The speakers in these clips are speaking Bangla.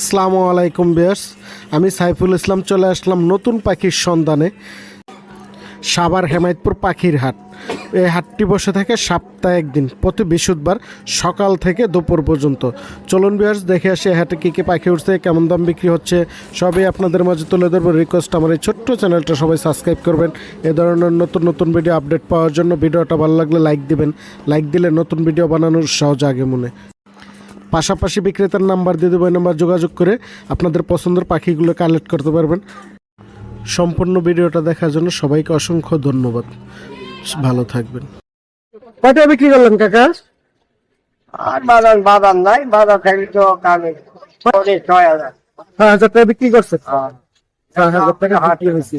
আসসালামু আলাইকুম বিয়ার্স। আমি সাইফুল ইসলাম চলে আসলাম নতুন পাখির সন্ধানে। সাবার হেমায়তপুর পাখির হাট। এই হাটটি বসে থাকে সপ্তাহে একদিন, প্রতি বৃহস্পতিবার সকাল থেকে দুপুর পর্যন্ত। চলুন বিয়ার্স, দেখে আসি হাটে কী কী পাখি উঠছে, কেমন দাম বিক্রি হচ্ছে, সবই আপনাদের মাঝে তুলে ধরবো। রিকোয়েস্ট আমার এই ছোট্ট চ্যানেলটা সবাই সাবস্ক্রাইব করবেন। এ ধরনের নতুন নতুন ভিডিও আপডেট পাওয়ার জন্য ভিডিওটা ভালো লাগলে লাইক দিবেন। লাইক দিলে নতুন ভিডিও বানানোর সহজ আগে মনে পাশাপাশি বিক্রেতার নাম্বার দিয়ে দেবো নাম্বার যোগাযোগ করে আপনাদের পছন্দের পাখিগুলো কালেক্ট করতে পারবেন। সম্পূর্ণ ভিডিওটা দেখার জন্য সবাইকে অসংখ্য ধন্যবাদ। ভালো থাকবেন। কয়টা বিক্রি করলেন কাকা? আর বাদাম বাদাম নাই বাদাম থাকলে তো কামে ছয় হাজার। ছয় হাজার টাকা বিক্রি করছে? আর ছয় হাজার টাকা বিক্রি হয়েছে।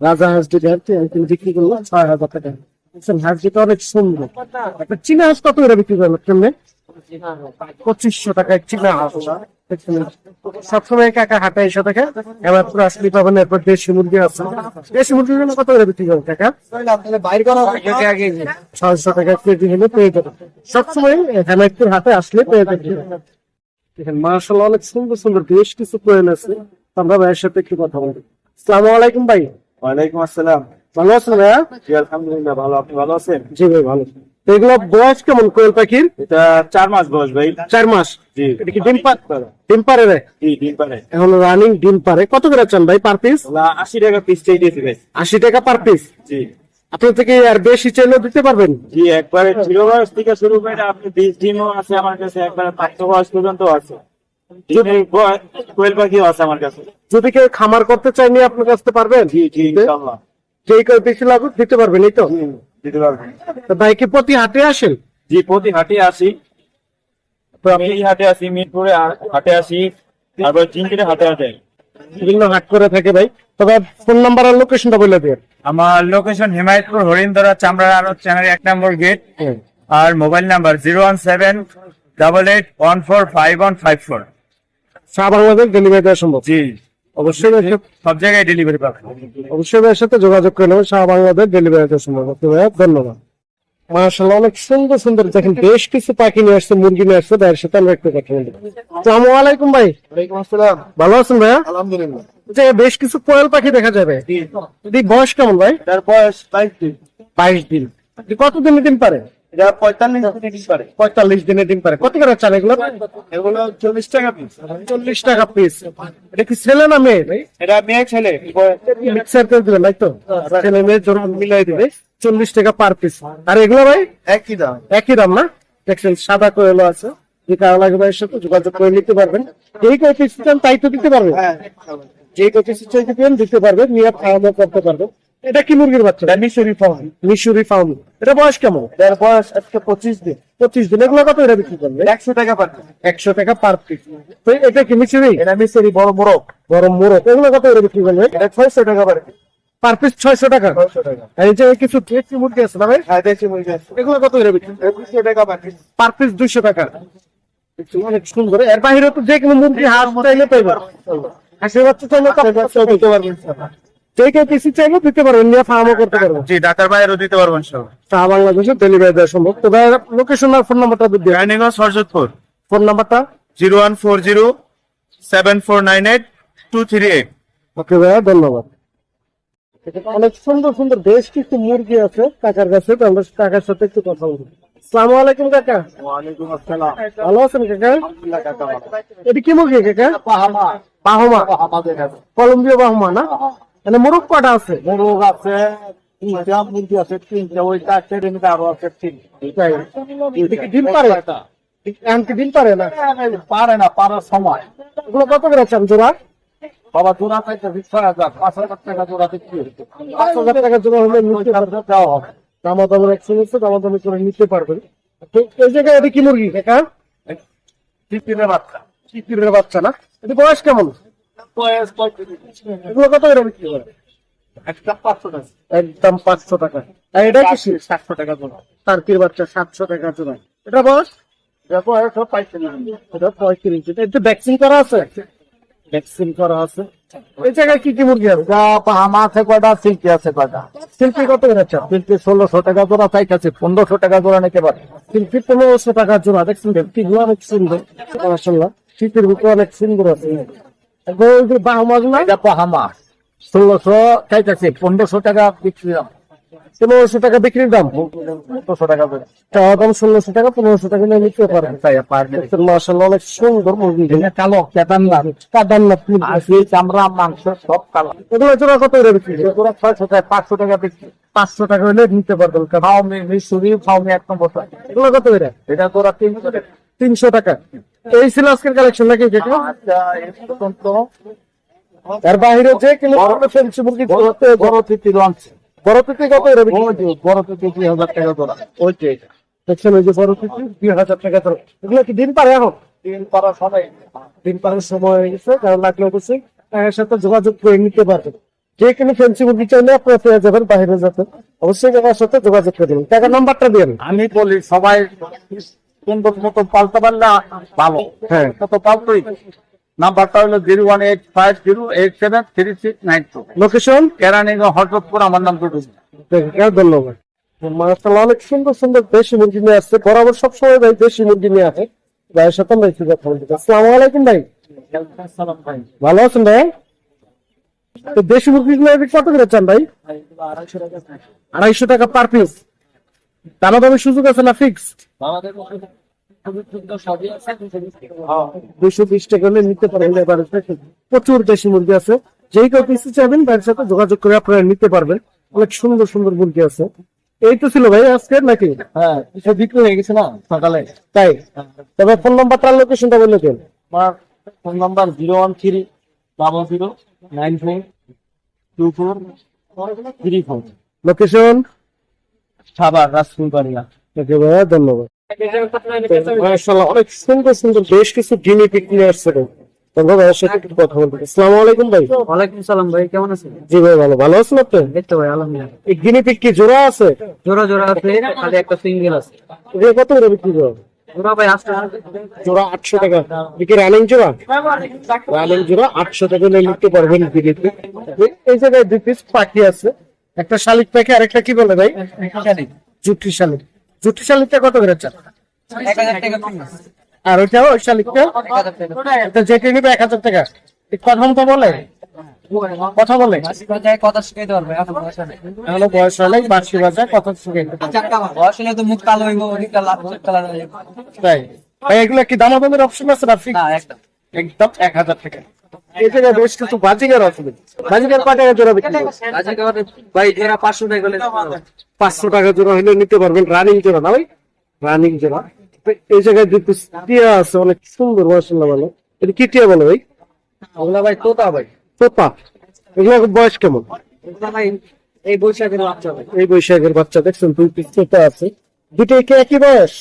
রাজা হাঁস দুটো একদিন বিক্রি করল ছয় হাজার টাকা। হাঁস দুটো অনেক সুন্দর। একটা চীনা হাঁস কত করে বিক্রি করল কেমনে? পঁচিশশো টাকায় চীনা হাঁস দেখছেন, সবসময় কাকা হাটে এসে থাকে এবার পুরো আসলে পাবেন এরপর দেশি মুরগি আছে। দেশি মুরগিগুলো কত করে বিক্রি করেন কাকা? ছয়শো টাকা কেজি হলে পেয়ে যাবেন। সবসময় হেমায়তপুর হাটে আসলে পেয়ে যাবেন। দেখেন মার্শাল অনেক সুন্দর সুন্দর বেশ কিছু কোয়েল আছে। আমরা ভাইয়ের সাথে একটু কথা বলি। আসসালামু আলাইকুম ভাই। ওয়ালাইকুম আসসালাম। ভালো আছেন ভাইয়া? জি আলহামদুলিল্লাহ ভালো। আপনি ভালো আছেন? জি ভাই ভালো। এগুলো বয়স কেমন কোয়েল পাখির? এটা চার মাস বয়স ভাই। চার মাস? এটা কি ডিম পার ডিম পারে রে? জি পারে এখন রানিং ডিম পারে কত করে চান ভাই পার পিস আশি টাকা পিস চাইতেছি ভাই। আশি টাকা পার পিস জি। আপনার থেকে আর বেশি চাইলেও দিতে পারবেন? জি একবারে জিরো বয়স থেকে শুরু করে আপনি বিশ ডিমও আছে আমার কাছে একবারে পাঁচশো বয়স পর্যন্ত আছে। কোয়েল পাখিও আছে আমার কাছে। যদি কেউ খামার করতে চাই নিয়ে আপনার কাছে পারবেন? জি জি ইনশাল্লাহ যেই কেউ বেশি লাগুক দিতে পারবেন এই তো? দিতে পারবেন তো ভাই কি প্রতি হাটে আসেন? জি প্রতি হাটে আসি। আমি হাটে আসি মিরপুরে হাটে আসি তারপর চিনকিরে হাটে হাটে বিভিন্ন হাট করে থাকে ভাই। তবে ফোন নাম্বার আর লোকেশনটা বলে দিয়ে আমার লোকেশন হিমায়তপুর হরিন্দরা চামড়া আড়ত চ্যানেল এক নম্বর গেট। আর mobile number zero one seven double eight one four five one five four. সারা বাংলাদেশ ডেলিভারি দেওয়া সম্ভব। জি। অবশ্যই সব জায়গায় ডেলিভারি পাবেন। অবশ্যই ভাইয়ের সাথে যোগাযোগ করে নেবেন সারা বাংলাদেশ ডেলিভারি দেওয়া সম্ভব ওকে ভাইয়া ধন্যবাদ। মার্শাল্লাহ অনেক সুন্দর সুন্দর। দেখেন বেশ কিছু পাখি নিয়ে আসছে মুরগি নিয়ে আসছে ভাইয়ের সাথে আমরা একটু কথা বলব। আসসালামু আলাইকুম ভাই। ওয়ালাইকুম আসসালাম। ভালো আছেন ভাইয়া? আলহামদুলিল্লাহ। যে বেশ কিছু কোয়েল পাখি দেখা যাবে বয়স কেমন ভাই? এটার বয়স বাইশ দিন। বাইশ দিন। কতদিনে ডিম পারে? এটা পঁয়তাল্লিশ দিনে ডিম পারে পঁয়তাল্লিশ দিনে ডিম পারে। কত করে চাল এগুলো? এগুলো চল্লিশ টাকা পিস চল্লিশ টাকা পিস এটা কি ছেলে না মেয়ে এটা মেয়ে ছেলে। মিক্সার করে তো? ছেলে মেয়ে জোড়া মিলাই দিবে। চল্লিশ টাকা পার পিস আর এগুলো ভাই? একই দাম। একই দাম না? দেখছেন সাদা কোয়েলো আছে। যে কারও লাগবে ভাইয়ের সাথে যোগাযোগ করে নিতে পারবেন। যেই কয় পিস চান তাই তো দিতে পারবেন? হ্যাঁ। যেই কয় পিস দিতে পারবেন নিয়ে খাওয়া দাওয়া করতে পারবেন। এটা কি মুরগির বাচ্চা? এটা মিশরি ফার্ম মিশুরি ফাউন্ড এটা বয়স কেমন? এটার বয়স আজকে পঁচিশ দিন। পঁচিশ দিন। এগুলো কত এটা বিক্রি করবে? একশো টাকা পার। একশো টাকা পার পিস তো এটা কি মিশুরি? এটা মিশরি বড় মোরগ। বড় মোরগ। এগুলো কত করে বিক্রি করবে? এটা ছয়শো টাকা পার। পার পিস ছয়শো টাকা? ছয়শো টাকা। এই যে কিছু দেশি মুরগি আছে না ভাই? হ্যাঁ দেশি মুরগি আছে। এগুলো কত করে বিক্রি? একুশশো টাকা পার piece। পার পিস দুইশো টাকা। অনেক সুন্দর। এর বাইরে তো যে কোনো মুরগি হাঁস চাইলে যাবে হাঁসের বাচ্চা চাইলে তো পারবেন। যে কেউ পিসি চাইলে দিতে পারবেন নিয়ে ফার্মও করতে পারবেন জি ঢাকার বাইরেও দিতে পারবেন সব তা বাংলাদেশে ডেলিভারি দেওয়া সম্ভব। তো ভাই লোকেশন আর ফোন নাম্বারটা দিয়ে রানীগঞ্জ সরস্বতপুর ফোন নাম্বারটা zero one four zero seven four nine eight two three eight. Okay ভাইয়া ধন্যবাদ। অনেক সুন্দর সুন্দর বেশ কিছু মুরগি আছে কাকার কাছে তো আমরা কাকার সাথে একটু কথা বলব। সালামু আলাইকুম কাকা। ওয়ালাইকুম আসসালাম। ভালো আছেন কাকা। এটা কি মুরগি কাকা? পাহামা। কাছে। কলম্বিয়া বাহমা না? মানে মুরগ কটা আছে? মোরগ আছে তিনটা মুরগি আছে তিনটা ওই চারটে ডিমটা আরও আছে তিনটা। তাই। এটা কি ডিম পারে এখন ডিম পারে না? পারে না পারার সময়। এগুলো কত করে চান জোড়া? বাবা জোড়া চাইতে ছয় হাজার পাঁচ হাজার টাকা জোড়া বিক্রি হচ্ছে পাঁচ হাজার টাকা জোড়া হলে নিতে দেওয়া হবে। দামা দামের একশো দামা দামি করে নিতে পারবেন। এই জায়গায় এটা কি মুরগি? কাকা বাচ্চা। বাচ্চা না? এটা বয়স কেমন? এগুলো কত করে বিক্রি করে? একটা পাঁচশো টাকা। একদম পাঁচশো টাকা। আর এটা কি সাতশো টাকা জোড়া টার্কির বাচ্চা সাতশো টাকা জোড়া। এটা বয়স? এটা বয়স পাইছে না এটা পঁয়ত্রিশ। এটা ভ্যাকসিন করা আছে? ভ্যাকসিন করা আছে। এই জায়গায় কি কি মুরগি আছে? এটা আছে কয়টা সিল্কি আছে কয়টা? কত সিল্কি ষোলোশো টাকা জোড়া চাইতেছে পনেরোশো টাকা জোড়া নিতে পারে পনেরোশো টাকা জোড়া। দেখছেন শিল্পী গুলো অনেক সুন্দর মাসাল্লাহ শীতের ভিতরে অনেক সুন্দর আছে। একবার ওই যে বাহ মাছ না এটা পাহামা ষোলোশো চাইতেছে পনেরোশো টাকা বিক্রি দাম। পনেরোশো টাকা বিক্রির দাম? পনেরোশো টাকা করে। দাম ষোলোশো টাকা পনেরোশো টাকা নিয়ে নিতে পারেন। মার্শাল অনেক সুন্দর মুরগি। কালো কেতান না কাদান না চামড়া মাংস সব কালো। এগুলো জোড়া কত করে বিক্রি? এগুলো ছয়শো টাকা পাঁচশো টাকা বিক্রি। পাঁচশো টাকা হলে নিতে পারবেন। ফাউমি মিশুরি ফাউমি এক নম্বর। এগুলো কত করে? এটা তোরা তিনশো টাকা। তিনশো টাকা। এই ছিল আজকের কালেকশন নাকি আচ্ছা এর বাইরে যে কিলো মুরগি বড় তিতি লঞ্চ। বড় থেকে কত যে বড় তিতি দুই হাজার টাকা ওই যে দেখছেন ওই যে বড় থেকে দুই হাজার টাকা ধরো এগুলো কি দিন পারে এখন? তিন পারা সবাই। দিন পারের সময় হয়ে গেছে কারণ লাগলে অবশ্যই এর সাথে যোগাযোগ করে নিতে পারবেন। যে কোনো ফেন্সি মুরগি চাইলে আপনারা পেয়ে যাবেন বাইরে যাবেন। অবশ্যই কাকার সাথে যোগাযোগ করে দেবেন। টাকা নাম্বারটা দিন আমি বলি সবাই সুন্দর মতো পালতে পারলে ভালো। হ্যাঁ। তত পালতোই নাম্বারটা হলো zero one eight five zero eight seven three six nine two. Location? Keraniganj Harjatpur আমার নাম টুটু ধন্যবাদ। মাসাল্লাহ অনেক সুন্দর সুন্দর দেশি মুরগি নিয়ে আসছে। বরাবর সবসময় ভাই দেশি মুরগি নিয়ে আসে। ভাইয়ের সাথে আমরা একটু কথা বলতে আসসালামু আলাইকুম ভাই। ভালো আছেন ভাই? তো দেশি মুরগিগুলো কত করে চান ভাই? আড়াইশো টাকা পার পিস দামা দামের সুযোগ আছে না ফিক্স দুইশো বিশ টাকা হলে নিতে পারেন প্রচুর দেশি মুরগি আছে। যেই কেউ পিসি চাইবেন ভাইয়ের সাথে যোগাযোগ করে আপনারা নিতে পারবেন। অনেক সুন্দর সুন্দর মুরগি আছে। এই তো ছিল ভাই আজকে নাকি? হ্যাঁ এটা বিক্রি হয়ে গেছে না সকালে। তাই? তবে ফোন নাম্বারটা লোকেশনটা বলে দেন। আমার phone number zero one three double zero nine four two four three four location Sabar Rajpur Baria ওকে ধন্যবাদ। মাশাআল্লাহ অনেক সুন্দর সুন্দর বেশ কিছু গিনি পিক নিয়ে আসছে ভাই। তোমরা ভাইয়ের সাথে একটু কথা বলতে। আসসালামু আলাইকুম ভাই। ওয়ালাইকুম সালাম ভাই কেমন আছেন? জি ভাই ভালো। ভালো আছেন আপনি? এই তো ভাই আলহামদুলিল্লাহ। এই গিনি পিক কি জোড়া আছে? জোড়া জোড়া আছে খালি একটা সিঙ্গেল আছে। এটা কত করে বিক্রি করবে জোড়া ভাই আসতে জোড়া আটশো টাকা। বিক্রি রানিং জোড়া? রানিং জোড়া আটশো টাকা নিয়ে নিতে পারবেন এই জায়গায় দুই পিস পাখি আছে। একটা শালিক পাখি আর একটা কি বলে ভাই? জুটি শালিক। জুটি শালিকটা কত করে চান? আর ওইটা ওই শালিকটা? যেটা নিবে এক হাজার টাকা। কথা মতো বলে? কথা বলে? কথা শিখাইতে পারবে বয়স এখনও বয়স হলে বার্ষিক কথা শিখাইতে বয়স হলে তো মুখ কালো হইব ওদিকটা লাল কালার যাবে। তাই। ভাই এগুলো কি দামাদামের অপশন আছে না ফিক্স না একদম। একদম এক হাজার টাকা। এই জায়গায় বেশ কিছু বাজিগার আছে বাজিগার কয় টাকা জোড়া বিক্রি করে? আজ একেবারে ভাই জোড়া পাঁচশো টাকা পাঁচশো টাকা জোড়া হলে নিতে পারবেন রানিং জোড়া না ভাই? রানিং জোড়া। এই জায়গায় দুটো টিয়া আছে অনেক সুন্দর মাসাল্লাহ ভালো। এটা কি টিয়া বলে ভাই? ওগুলা ভাই তোতা ভাই। তোতা। এগুলো বয়স কেমন? এই বৈশাখের বাচ্চা এই বৈশাখের বাচ্চা দেখছেন দুই পিস তোতা আছে। দুটোই কি একই বয়স?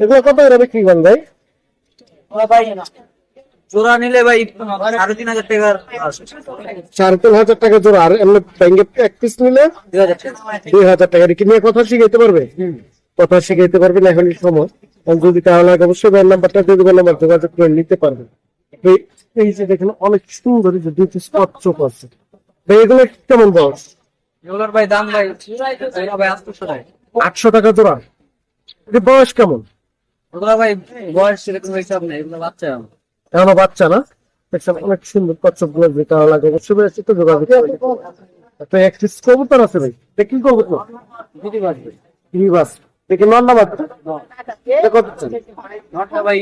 এগুলো কত করে বিক্রি করেন ভাই? ভাই জোড়া নিলে ভাই সাড়ে তিন হাজার টাকার সাড়ে তিন হাজার টাকা জোড়া আর এমনি ব্যাংকে এক পিস নিলে দুই হাজার টাকা। দুই হাজার টাকা। কি নিয়ে কথা শিখাইতে পারবে? কথা শিখাইতে পারবেন এখনই সময়। যদি তাহলে অবশ্যই ব্যান নাম্বারটা দিয়ে দেবেন নাম্বার যোগাযোগ করে নিতে পারবেন এই- যে দেখেন অনেক সুন্দর যে পিস চোখ আছে। ভাই এগুলো কেমন বয়স? এগুলোর ভাই দাম ভাই ভাই আটশো টাকা আটশো টাকা জোড়া। বয়স কেমন? ওগুলা ভাই বয়স সেরকম হিসাব নেই এগুলো বাচ্চা। এখনও বাচ্চা না? দেখছেন, অনেক সুন্দর কচ্ছপগুলো যে লাগে অবশ্যই বেড়েছে তো যোগাযোগ। তো এক কবুতর আছে ভাই। দেখি কবুতর? দেখি নন্না বাচ্চা ভাই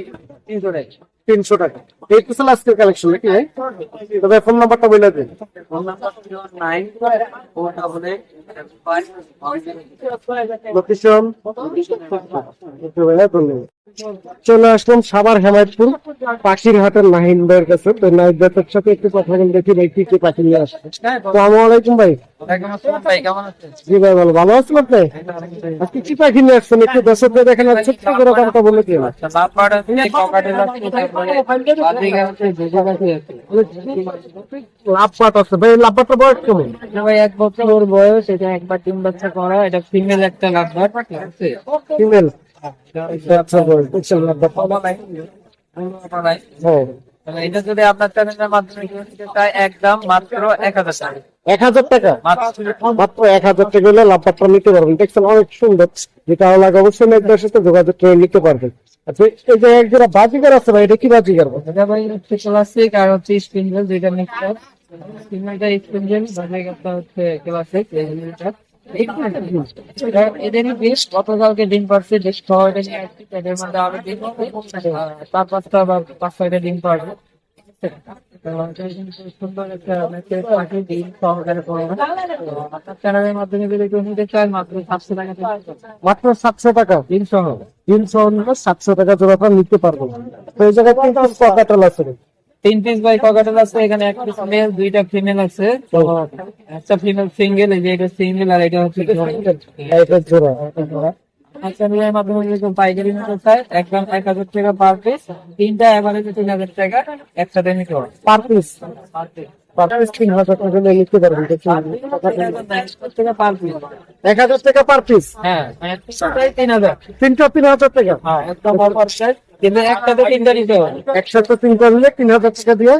তিনশো টাকা। তিনশো টাকা। এই তো আজকের কালেকশন নাকি তবে ফোন নাম্বারটা বলে দিন। চলে আসলাম সাবার হেমায়তপুর পাখির হাটের নাহিন ভাইয়ের কাছে। তো নাহিদ ভাইয়ের সাথে একটু কথা বলে দেখি ভাই, কি কি পাখি নিয়ে আসছে। আসসালামু আলাইকুম ভাই। জি ভাই ভালো ভালো আছেন আপনি আজকে কি পাখি নিয়ে আসছেন একটু দর্শকদের দেখেন ছোট্ট করে দামটা বলে দিন লাভবার আছে ভাই লাভ পাটটা বয়স কেমন ভাই এক বছর ওর বয়স এটা একবার ডিম বাচ্চা করা এটা ফিমেল একটা লাভবার ফিমেল আচ্ছা বয়স দেখছেন লাভ নাই হ্যাঁ এটা যদি আপনার চ্যানেলের মাধ্যমে কেউ নিতে চায় একদম মাত্র এক হাজার টাকা। এক হাজার টাকা? মাত্র এক হাজার টাকা হলে লাভবারটা নিতে পারবেন। দেখছেন অনেক সুন্দর। যেটা ভালো লাগে অবশ্যই একবার সাথে যোগাযোগ করে নিতে পারবেন। আচ্ছা এই যে এক জোড়া বাজিকার আছে ভাই এটা কি বাজিকার এটা ভাই হচ্ছে ক্লাসিক আর হচ্ছে স্পিনজেল দুইটা মিক্সার স্পিনজেলটা স্পিনজেল বাজারটা হচ্ছে ক্লাসিক এদেরই বেশ গতকালকে ডিম পারছে বেশ নিয়ে এদের মধ্যে আরও ডিম পাঁচটা বা পাঁচ ছয়টা ডিম পারবে সহকারে মাধ্যমে যদি চায় মাত্র সাতশো টাকা মাত্র সাতশো টাকা ডিম সহ সাতশো টাকা নিতে পারব তো এই জায়গায় কিন্তু আছে। তিন পিস বাই ককাটেল আছে এখানে এক পিস মেল দুইটা ফিমেল আছে। একটা ফিমেল সিঙ্গেল এই যে এটা সিঙ্গেল আর এটা হচ্ছে এটা জোড়া। চ্যানেলের মাধ্যমে যদি পাইকারি নিতে চায় একদম এক হাজার টাকা পার পিস তিনটা এভারেজে তিন হাজার টাকা একসাথে নিতে হবে পার পিস পার পিস নিয়ে এক হাজার টাকা পার পিস হ্যাঁ তিন হাজার। তিনটা তিন হাজার টাকা? হ্যাঁ কিন্তু তিনটা নিতে হবে একসাথে তিনটা নিলে তিন হাজার টাকা দিয়ে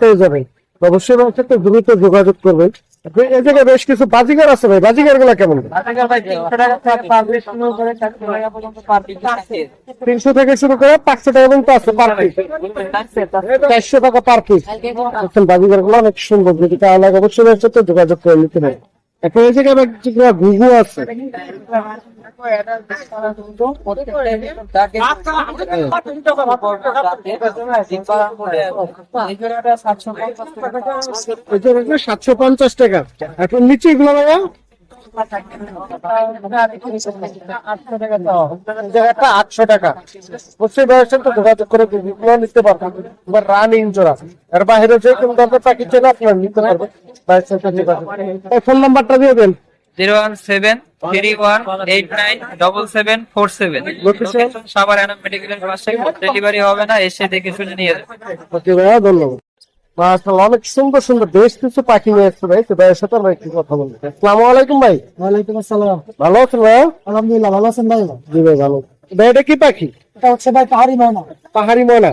পেয়ে যাবেন অবশ্যই আমার সাথে দ্রুত যোগাযোগ করবেন। এই জায়গায় বেশ কিছু আছে ভাই। গুলা কেমন? তিনশো থেকে শুরু করে পাঁচশো টাকা পর্যন্ত আছে পার পিস। চারশো টাকা পার পিস। বাজিগারগুলো অনেক সুন্দর। যদি তাহলে অবশ্যই সাথে যোগাযোগ করে নিতে পারেন। এখন ঘুঘু আছে। সাতশো পঞ্চাশ টাকা। এখন নিচে এগুলো জায়গাটা আটশো টাকা। অবশ্যই ব্যবসার তো? যোগাযোগ করে গুলো নিতে পারবেন। এবার রানিং জোড়া এর বাইরে যে কোনো দরকার পাখি চেনে আপনারা নিতে পারবেন। বাইরের সাথে যোগাযোগ করে। এই ফোন নাম্বারটা দিয়ে দেন। Zero one seven three one eight nine double seven four seven. Sabar মেডিকেলের পাশে। ডেলিভারি হবে না এসে দেখে শুনে নিয়ে যাবে ধন্যবাদ। মাশাআল্লাহ অনেক সুন্দর সুন্দর বেশ কিছু পাখি নিয়ে এসছে ভাই তো ভাইয়ের সাথে আমরা একটু কথা বলব। আসসালামু আলাইকুম ভাই। ওয়ালাইকুম আসসালাম। ভালো আছেন ভাই? আলহামদুলিল্লাহ ভালো আছেন ভাই? জি ভাই ভালো। ভাই এটা কি পাখি? এটা হচ্ছে ভাই পাহাড়ি ময়না। পাহাড়ি ময়না।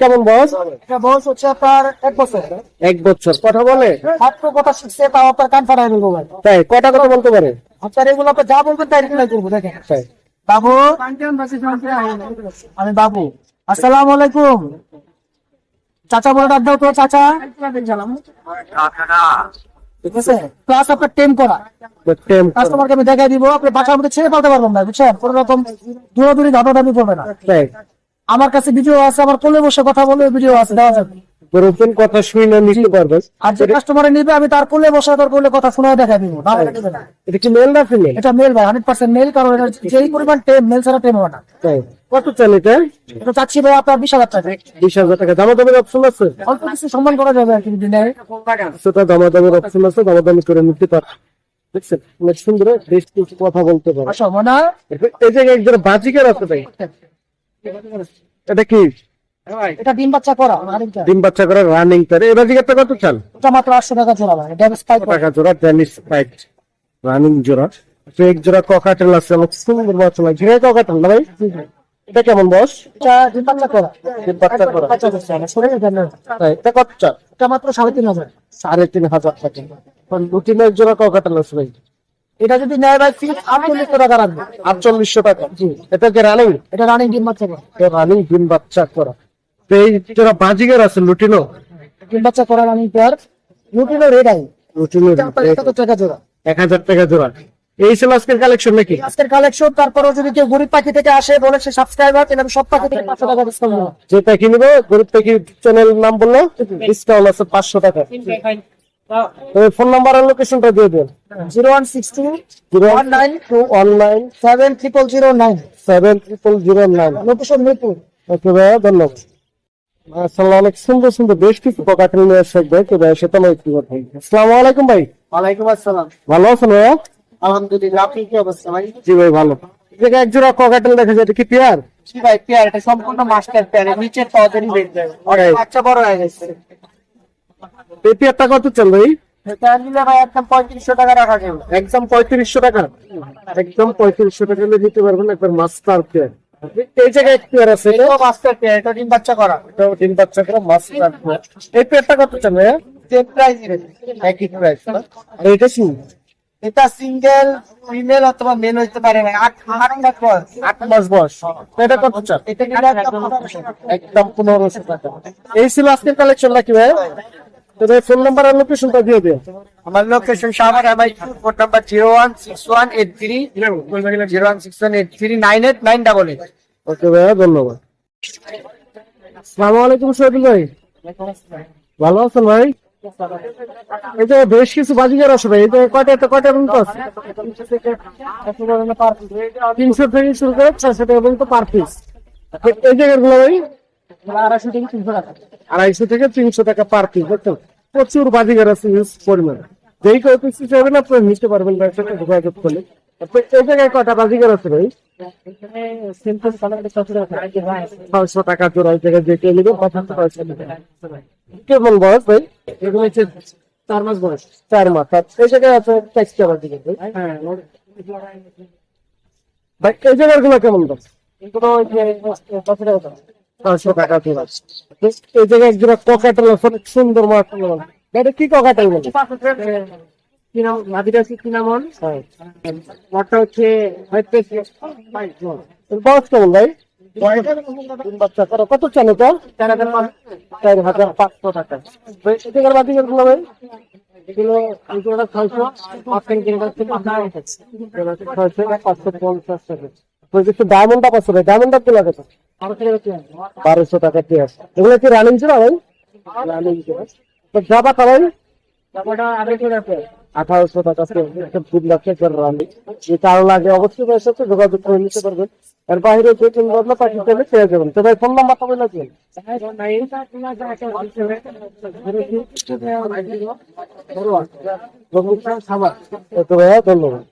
কেমন বয়স? এটা বয়স হচ্ছে আপনার এক বছর। এক বছর। কথা বলে? মাত্র কথা শিখছে তাও আপনার কান বলব ভাই। তাই? কটা কথা বলতে পারে? আপনার এগুলো আপনি যা বলবেন তাই রিপ্লাই করব দেখেন। বাবু? আমি বাবু। আসসালামু আলাইকুম। চাচা বলে ডাক দাও তো চাচা। ঠিক আছে? প্লাস আপনার টেম করা টেম কাস্টমারকে আমি দেখাই দিব আপনি বাসার মধ্যে ছেড়ে পালতে পারবেন না বুঝছেন? কোনো রকম দূরাদূরি দাবি পড়বে না। আমার কাছে ভিডিও আছে আমার কোলে বসে কথা বলে ভিডিও আছে দেওয়া যাবে। কথা শুনে নিতে পারবে। আর যে কাস্টমারে নিবে আমি তার কোলে বসে তার কোলে কথা শোনা দেখা দিব। এটা কি মেল না ফিমেল এটা মেল ভাই হান্ড্রেড পার্সেন্ট মেল কারণ এটা যেই পরিমাণ টেম মেল ছাড়া টেম হবে না। কত চাল এটা? এটা চাচ্ছি ভাই আপনার বিশ হাজার টাকা। বিশ হাজার টাকা। দামা দামের অপশন আছে? অল্প কিছু সম্মান করা যাবে আর কি দিনে। সেটা দামা দামের অপশন আছে দামা দামি করে নিতে পারে। দেখছেন? অনেক সুন্দর বেশ কিছু কথা বলতে পারে। আসো মনে এই জায়গায় একজন বাজিকার আছে ভাই। এটা কি? এটা ডিম বাচ্চা করা ডিম বাচ্চা করে রানিং করে এই বাজিকারটা কত চাল? এটা মাত্র আটশো টাকা জোড়া ভাই ড্যামেজ পাইপ টাকা জোড়া? ড্যানিশ পাইট রানিং জোড়া। এক জোড়া ককাটেল আছে অনেক সুন্দর বাচ্চা লাগে ঘিরে ককাটেল না ভাই? এটা কেমন বস এটা ডিম বাচ্চা করা। ডিম বাচ্চা করা। বাচ্চা করছে না, সরে গেছে না। তাই, এটা কত চাল? এটা মাত্র সাড়ে তিন হাজার। সাড়ে তিন হাজার টাকা। লুটিনের জোড়া ককাটেল আছে ভাই। এটা যদি নেয় ভাই ফিক্স আটচল্লিশশো টাকা রাখবে। আটচল্লিশশো টাকা? এটা কি রানিং এটা রানিং ডিম বাচ্চা করা। রানিং ডিম বাচ্চা করা। তো এই যারা বাজিগার আছে লুটিনো? ডিম বাচ্চা করা running pair lutino red eye একাত্তর টাকা জোড়া। এক হাজার টাকা জোড়া। এই ছিল আজকের কালেকশন নাকি? আজকের কালেকশন তারপরেও যদি কেউ গরিব পাখি থেকে আসে বলে সে সাবস্ক্রাইবার তাহলে আমি সব পাখি থেকে পাঁচশো টাকা ডিসকাউন্ট দেবো। যে প্যাকি নিবে গরিব প্যাকি চ্যানেল নাম বলল ডিসকাউন্ট আছে পাঁচশো টাকা। ফোন নাম্বার আর লোকেশনটা দিয়ে দেন। Zero one six two zero one nine two one nine seven triple zero nine. Seven triple zero nine. Location Mirpur okay ভাইয়া ধন্যবাদ। অনেক সুন্দর সুন্দর বেশ কিছু পকাটেল নিয়ে আসছে ভাই। তো ভাই সেটা আমি একটু কথা বলি। আসসালামু আলাইকুম ভাই। ওয়ালাইকুম আসসালাম। ভালো আছেন ভাইয়া? আলহামদুলিল্লাহ আপনি কি অবস্থা ভাই? জি ভাই ভালো। এই জায়গায় এক জোড়া ককাটেল দেখা যায় এটা কি পেয়ার? জি ভাই পেয়ার। এটা সম্পূর্ণ মাস্টার পেয়ার। নিচের তদরি বেঁধে বাচ্চা বড় হয়ে গেছে। এই পেয়ারটা কত চাল ভাই? এটা নিলে ভাই একদম পঁয়ত্রিশশো টাকা রাখা যাবে। একদম পঁয়ত্রিশশো টাকা? একদম পঁয়ত্রিশশো টাকা দিতে পারবেন একবার মাস্টার পেয়ার। এই জায়গায় এক পেয়ার আছে এটা? এটা মাস্টার পেয়ার এটা ডিম বাচ্চা করা। তিন বাচ্চা করে মাস্টার পেয়ার। এই পেয়ারটা কত চাল ভাইয়া? সেম প্রাইস একই প্রাইস এটা সিঙ্গেল ফিমেল অথবা মেল হতে পারে আট মাস বয়স। আট মাস বয়স। এটা কত চান? এটা। একদম পনেরোশো টাকা। এই ছিল আজকের কালেকশন নাকি ভাই তবে ফোন নাম্বার আর লোকেশনটা দিয়ে দিও আমার location Savar MI phone number zero one six one eight three zero one six one eight three nine eight nine double eight okay ভাইয়া ধন্যবাদ। সালাম আলাইকুম শহীদুল ভাই। ভালো আছেন ভাই? এই যে বেশ কিছু বাজিগার আছে ভাই যে কয়টা তো কয়টা পর্যন্ত আছে? তিনশো থেকে শুরু করে ছয়শো টাকা পর্যন্ত পার পিস এই জায়গাগুলো ভাই? আড়াইশো থেকে তিনশো টাকা। আড়াইশো থেকে তিনশো টাকা পার পিস প্রচুর বাজিগার আছে ইউজ পরিমাণ। যেই কয় পিস চাইবেন আপনি নিতে পারবেন যোগাযোগ করলে। এই জায়গায় কয়টা বাজিগার আছে ভাই? টাকা। ছয়শো টাকা জোড়া জায়গায় যেটা নেবে কেমন বয়স ভাই? এগুলো হচ্ছে চার মাস বয়স। চার মাস। এই জায়গায় আছে টেক্সটা বাজিগার ভাই? হ্যাঁ ভাই এই জায়গাগুলো কেমন দাম এগুলো ওই যে টাকা। ছয়শো টাকা জোড়া এই জায়গায় এক জোড়া ককাটেল আছে অনেক সুন্দর এটা কি ককাটেল বলে? হ্যাঁ। হচ্ছে বয়স কেমন ভাই? কত চান এটা? চার হাজার পাঁচশো। টাকা। এই গুলো ভাই। এগুলো ছয়শো পাঁচশো পঞ্চাশ টাকা। কিছু ডায়মন্ড আপ আছে ভাই ডায়মন্ড আপগুলো কত বারো থেকে বারোশো টাকা দিয়ে আছে এগুলো কি রানিং ছিল ভাই? রানিং ছিল। তো জাবা খাবেন তারপরটা আঠারোশো টাকা রানিং যে কারও লাগে অবশ্যই সাথে যোগাযোগ করে নিতে পারবেন। এর বাইরে যে তিন বদলা চাইলে পেয়ে যাবেন। তো ভাই ফোন নাম্বারটা বলে দিন। তো ভাইয়া ধন্যবাদ।